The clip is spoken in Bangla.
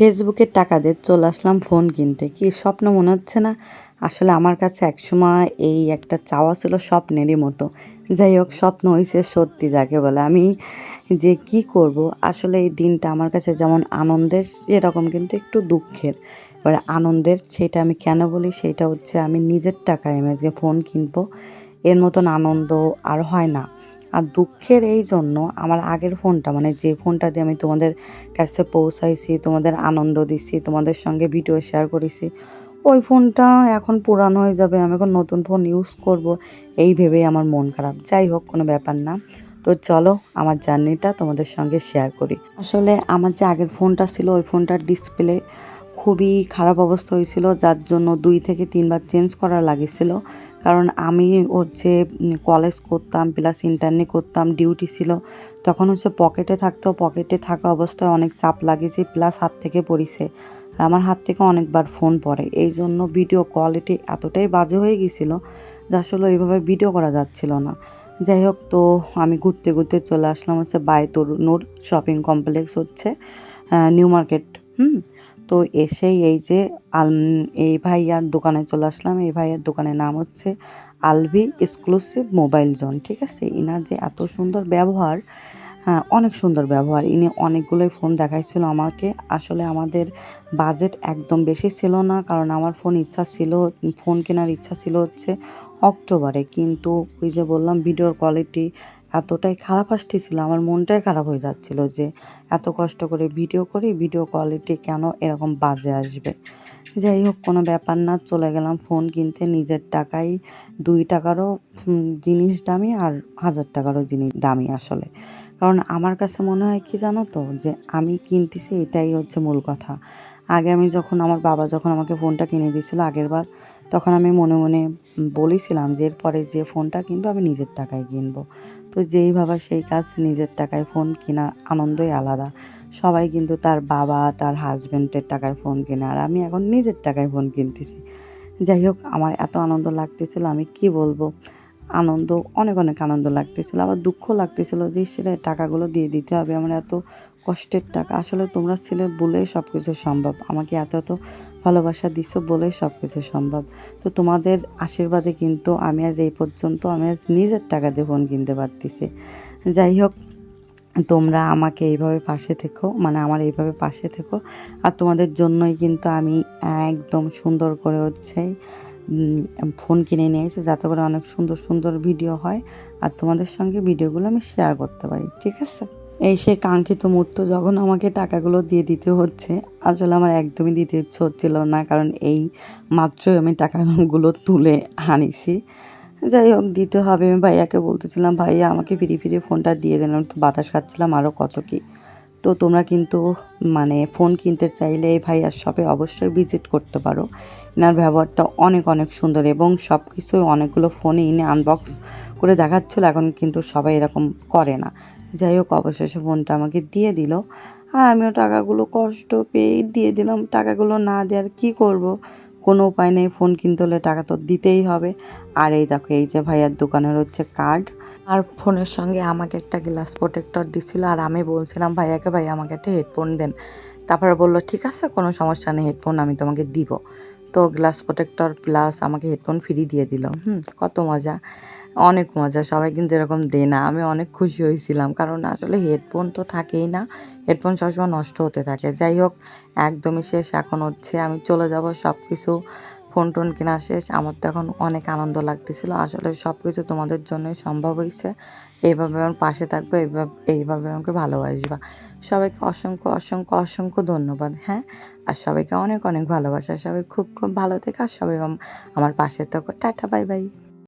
ফেসবুকের টাকা দিয়ে চলে আসলাম ফোন কিনতে। কি স্বপ্ন মনে হচ্ছে না? আসলে আমার কাছে একসময় এই একটা চাওয়া ছিল স্বপ্নেরই মতো। যাই হোক, স্বপ্ন হয়েছে সত্যি যাকে বলে। আমি যে কি করব? আসলে এই দিনটা আমার কাছে যেমন আনন্দের এরকম কিন্তু একটু দুঃখের। এবার আনন্দের, সেটা আমি কেন বলি? সেটা হচ্ছে আমি নিজের টাকায় আজকে ফোন কিনবো। এর মতন আনন্দ আর হয় না। আর দুঃখের এই জন্য আমার আগের ফোনটা মানে যে ফোনটা দিয়ে আমি তোমাদের কাছে পৌঁছাইছি, তোমাদের আনন্দ দিছি, তোমাদের সঙ্গে ভিডিও শেয়ার করেছি, ওই ফোনটা এখন পুরানো হয়ে যাবে। আমি এখন নতুন ফোন ইউজ করব, এই ভেবেই আমার মন খারাপ। যাই হোক, কোনো ব্যাপার না। তো চলো, আমার জার্নিটা তোমাদের সঙ্গে শেয়ার করি। আসলে আমার যে আগের ফোনটা ছিল, ওই ফোনটার ডিসপ্লে খুবই খারাপ অবস্থা হয়েছিল, যার জন্য দুই থেকে তিনবার চেঞ্জ করা লাগিয়েছিল কারণ আমি হচ্ছে কলেজ করতাম প্লাস ইন্টারনি করতাম ডিউটি ছিল, তখন হচ্ছে পকেটে থাকতো। পকেটে থাকা অবস্থায় অনেক চাপ লাগিয়েছে প্লাস হাত থেকে পড়িছে। আর আমার হাত থেকে অনেকবার ফোন পড়ে। এই জন্য ভিডিও কোয়ালিটি এতটাই বাজে হয়ে গিয়েছিল যে, আসলে এইভাবে ভিডিও করা যাচ্ছিল না। যাই হোক, তো আমি ঘুরতে ঘুরতে চলে আসলাম হচ্ছে বাই তরুণুর শপিং কমপ্লেক্স হচ্ছে নিউ মার্কেট হুম? তো এসেই এই যে, আল, এই ভাইয়ার দোকানে চলে আসলাম। এই ভাইয়ার দোকানের নাম হচ্ছে আলভি এক্সক্লুসিভ মোবাইল জোন ঠিক আছে? ইনার যে এত সুন্দর ব্যবহার হ্যাঁ অনেক সুন্দর ব্যবহার। ইনি অনেকগুলোই ফোন দেখাইছিল আমাকে। আসলে আমাদের বাজেট একদম বেশি ছিল না, কারণ আমার ফোন ইচ্ছা ছিল ফোন কেনার ইচ্ছা ছিল হচ্ছে অক্টোবরে। কিন্তু ওই যে বললাম ভিডিওর কোয়ালিটি এতটাই খারাপ আসতেছিল, আমার মনটাই খারাপ হয়ে যাচ্ছিল যে এত কষ্ট করে ভিডিও করি ভিডিও কোয়ালিটি কেন এরকম বাজে আসবে? যাই হোক, কোনো ব্যাপার না, চলে গেলাম ফোন কিনতে। নিজের টাকায় দুই টাকারও জিনিস দামি আর হাজার টাকারও জিনিস দামি আসলে। কারণ আমার কাছে মনে হয় কি জানো তো, যে আমি কিনতেছি, এটাই হচ্ছে মূল কথা। আগে আমি যখন, আমার বাবা যখন আমাকে ফোনটা কিনে দিয়েছিল আগের বার, তখন আমি মনে মনে বলেছিলাম যে এরপরে যে ফোনটা কিনবো, আমি নিজের টাকায় কিনবো। তো যেই ভাবা সেই কাজ, নিজের টাকায় ফোন কেনার আনন্দই আলাদা। সবাই কিন্তু তার বাবা, তার হাজব্যান্ডের টাকায় ফোন কেনে আর আমি এখন নিজের টাকায় ফোন কিনতেছি। যাই হোক, আমার এত আনন্দ লাগতেছিল, আমি কি বলব? আনন্দ, অনেক অনেক আনন্দ লাগতেছিল। আবার দুঃখ লাগতেছিল যে সেটা টাকাগুলো দিয়ে দিতে হবে আমার এত কষ্টের টাকা। আসলে তোমরা ছেলে বলেই সব কিছু সম্ভব। আমাকে এত এত ভালোবাসা দিছো বলেই সব কিছু সম্ভব। তো তোমাদের আশীর্বাদে কিন্তু আমি আজ এই পর্যন্ত, আমি আজ নিজের টাকা দিয়ে ফোন কিনতে পারতেছি। যাই হোক তোমরা আমাকে এইভাবে পাশে থেকো মানে আমার এইভাবে পাশে থেকো। আর তোমাদের জন্যই কিন্তু আমি একদম সুন্দর করে হচ্ছে ফোন কিনে নিয়ে এসে যাতে করে অনেক সুন্দর সুন্দর ভিডিও হয়। আর তোমাদের সঙ্গে ভিডিওগুলো আমি শেয়ার করতে পারি, ঠিক আছে? এই সেই কাঙ্ক্ষিত মুহূর্ত যখন আমাকে টাকাগুলো দিয়ে দিতে হচ্ছে, আসলে আমার একদমই দিতে ইচ্ছে হচ্ছিল না, কারণ এই মাত্রই আমি টাকাগুলো তুলে আনিছি। যাই হোক, দিতে হবে। আমি ভাইয়াকে বলতেছিলাম, ভাইয়া, আমাকে ফিরে ফিরে ফোনটা দিয়ে দিলাম তো বাতাস খাচ্ছিলাম আরও কত কি? তো তোমরা কিন্তু মানে ফোন কিনতে চাইলে এই ভাইয়ার শপে অবশ্যই ভিজিট করতে পারো। এনার ব্যবহারটা অনেক অনেক সুন্দর এবং সব কিছুই অনেকগুলো ফোনে এনে আনবক্স করে দেখাচ্ছিলো, এখন কিন্তু সবাই এরকম করে না। যাই হোক, অবশেষে ফোনটা আমাকে দিয়ে দিল। আর আমিও টাকাগুলো কষ্ট পেয়েই দিয়ে দিলাম। টাকাগুলো না দেওয়ার কী করব? কোনো উপায় নেই ফোন কিনতে হলে টাকা তো দিতেই হবে। আর এই দেখো, এই যে ভাইয়ার দোকানের হচ্ছে কার্ড আর ফোনের সঙ্গে আমাকে একটা গ্লাস প্রোটেক্টর দিছিল আর আমি বলছিলাম, ভাইয়াকে ভাই, আমাকে একটা হেডফোন দেন। তারপরে বলল, ঠিক আছে, কোনো সমস্যা নেই হেডফোন আমি তোমাকে দিব। তো গ্লাস প্রোটেক্টর প্লাস আমাকে হেডফোন ফ্রি দিয়ে দিল। হুম, কত মজা। অনেক মজা, সবাই কিন্তু এরকম দেয় না। আমি অনেক খুশি হয়েছিলাম, কারণ আসলে হেডফোন তো থাকেই না। হেডফোন সবসময় নষ্ট হতে থাকে। যাই হোক, একদমই শেষ, এখন হচ্ছে আমি চলে যাব সব কিছু ফোন টোন কেনা শেষ, আমার তো এখন অনেক আনন্দ লাগতেছিল। আসলে সব কিছু তোমাদের জন্যই সম্ভব হয়েছে। এইভাবে আমার পাশে থাকবে, এইভাবে এইভাবে আমাকে ভালোবাসবা। সবাইকে অসংখ্য অসংখ্য অসংখ্য ধন্যবাদ হ্যাঁ? আর সবাইকে অনেক অনেক ভালোবাসা। সবাই খুব খুব ভালো থেকে, আর সবাই আমার পাশে থাকো। Tata, bye bye.